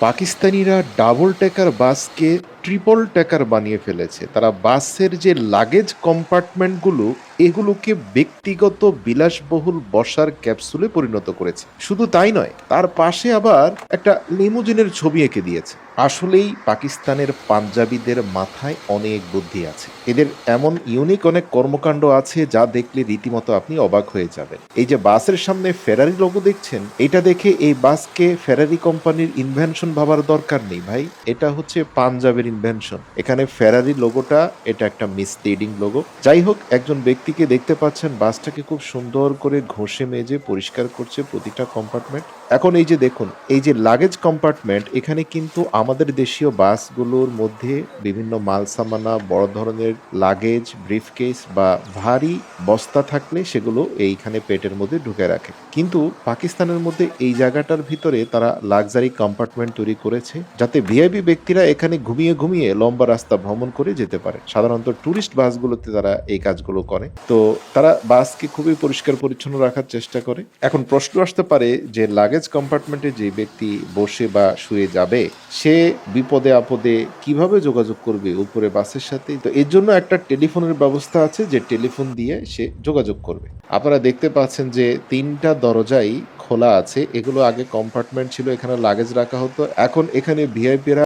পাকিস্তানিরা ডাবল টেকার বাসকে ট্রিপল টেকার বানিয়ে ফেলেছে। তারা বাসের যে লাগেজ কম্পার্টমেন্টগুলো, এগুলোকে ব্যক্তিগত বিলাসবহুল বসার ক্যাপসুলে পরিণত করেছে। শুধু তাই নয়, তার পাশে আবার একটা লিমুজিনের ছবি এঁকে দিয়েছে। আসলেই পাকিস্তানের পাঞ্জাবিদের মাথায় অনেক বুদ্ধি আছে। এদের এমন ইউনিক অনেক কর্মকাণ্ড আছে যা দেখলে রীতিমতো আপনি অবাক হয়ে যাবেন। এই যে বাসের সামনে ফেরারি লোগো দেখছেন, এটা দেখে এই বাসকে ফেরারি কোম্পানির ইনভেনশন ভাবার দরকার নেই ভাই। এটা হচ্ছে পাঞ্জাবের ইনভেনশন এখানে ফেরারি লোগোটা এটা একটা মিসলিডিং লোগো যাই হোক, একজন ব্যক্তিকে দেখতে পাচ্ছেন, বাসটাকে খুব সুন্দর করে ঘষে মেজে পরিষ্কার করছে প্রতিটা কম্পার্টমেন্ট এখন এই যে দেখুন, এই যে লাগেজ কম্পার্টমেন্ট এখানে কিন্তু আমাদের দেশীয় বাসগুলোর মধ্যে বিভিন্ন মাল সামানা বড় ধরনের লাগেজ ব্রিফকেস বা ভারী বস্তা থাকলে সেগুলো এইখানে পেটের মধ্যে ঢুকে রাখে। কিন্তু পাকিস্তানের মধ্যে এই জায়গাটার ভিতরে তারা লাক্সারি কম্পার্টমেন্ট তৈরি করেছে, যাতে ভিআইপি ব্যক্তিরা এখানে ঘুমিয়ে ঘুমিয়ে লম্বা রাস্তা ভ্রমণ করে যেতে পারে। সাধারণত ট্যুরিস্ট বাসগুলোতে তারা এই কাজগুলো করে। তো তারা বাসকে খুবই পরিষ্কার পরিচ্ছন্ন রাখার চেষ্টা করে। এখন প্রশ্ন আসতে পারে যে লাগেজ কম্পার্টমেন্টে যে ব্যক্তি বসে বা শুয়ে যাবে, সে বিপদে আপদে কীভাবে যোগাযোগ করবে উপরে বাসের সাথে? তো এর জন্য একটা টেলিফোনের ব্যবস্থা আছে যে টেলিফোন দিয়ে সে যোগাযোগ করবে। আপনারা দেখতে পাচ্ছেন যে তিনটা দরজাই খোলা আছে। এগুলো আগে কম্পার্টমেন্ট ছিল, এখানে লাগেজ রাখা হতো। এখন এখানে ভিআইপিরা